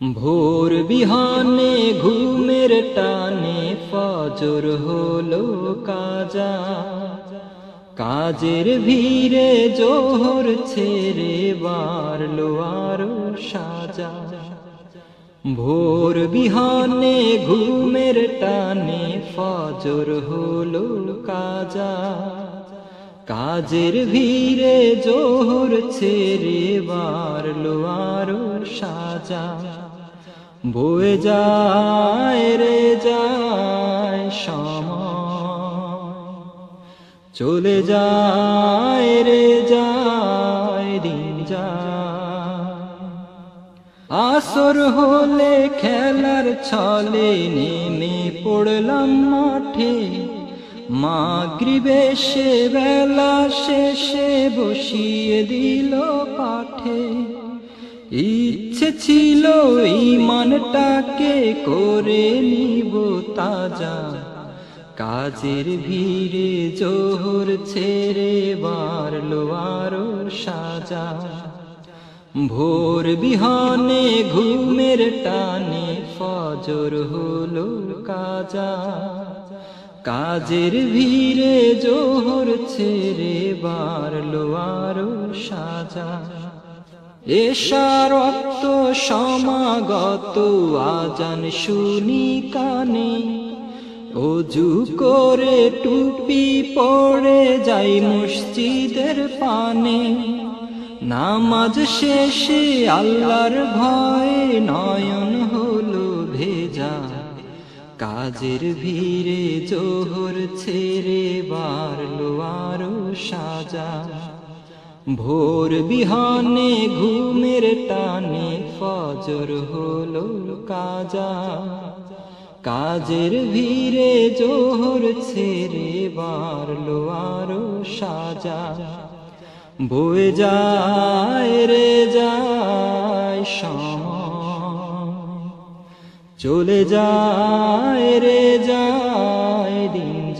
ভোর বিহানে ঘুমের টানে ফজর হলো কাজা। কাজের ভিড়ে জোহর ছেড়ে বারলো আরও সাজা। ভোর বিহানে ঘুমের টানে ফজর হলো কাজা। কাজের ভিড়ে জোহর ছেড়ে বারলো আরও সাজা। বয়ে যায় রে যায় সময়। চলে যায় রে যায়, দিন যায়। আসর হলে খেলার ছলে নেমে পড়লাম মাঠে। মাগরিবে সে বেলা শেষে বসিয়ে দিল পাঠে। ইচ্ছে ছিল ইমানটাকে করে নিব তাজা। কাজের ভিড়ে জোহর ছেড়ে বারলো আরও সাজা। ভোর বিহানে ঘুমের টানে ফজর হলো কাজা। কাজের ভিড়ে জোহর ছেড়ে বারলো আরও সাজা। এশা রক্ত সমাগত আজান শুনি কানে। অজু করে টুপি পড়ে যাই মসজিদের পানে। নামাজ শেষে আল্লাহর ভয়ে নয়ন হলো ভেজা। কাজের ভিড়ে জোহর ছেড়ে বারলো আরও সাজা। ভোর বিহানে ঘুমের টানে ফজর হলো কাজা। কাজের ভিড়ে জোহর ছেড়ে বারলো আরও সাজা। বয়ে যায় রে যায় চলে যায় রে যায় দিন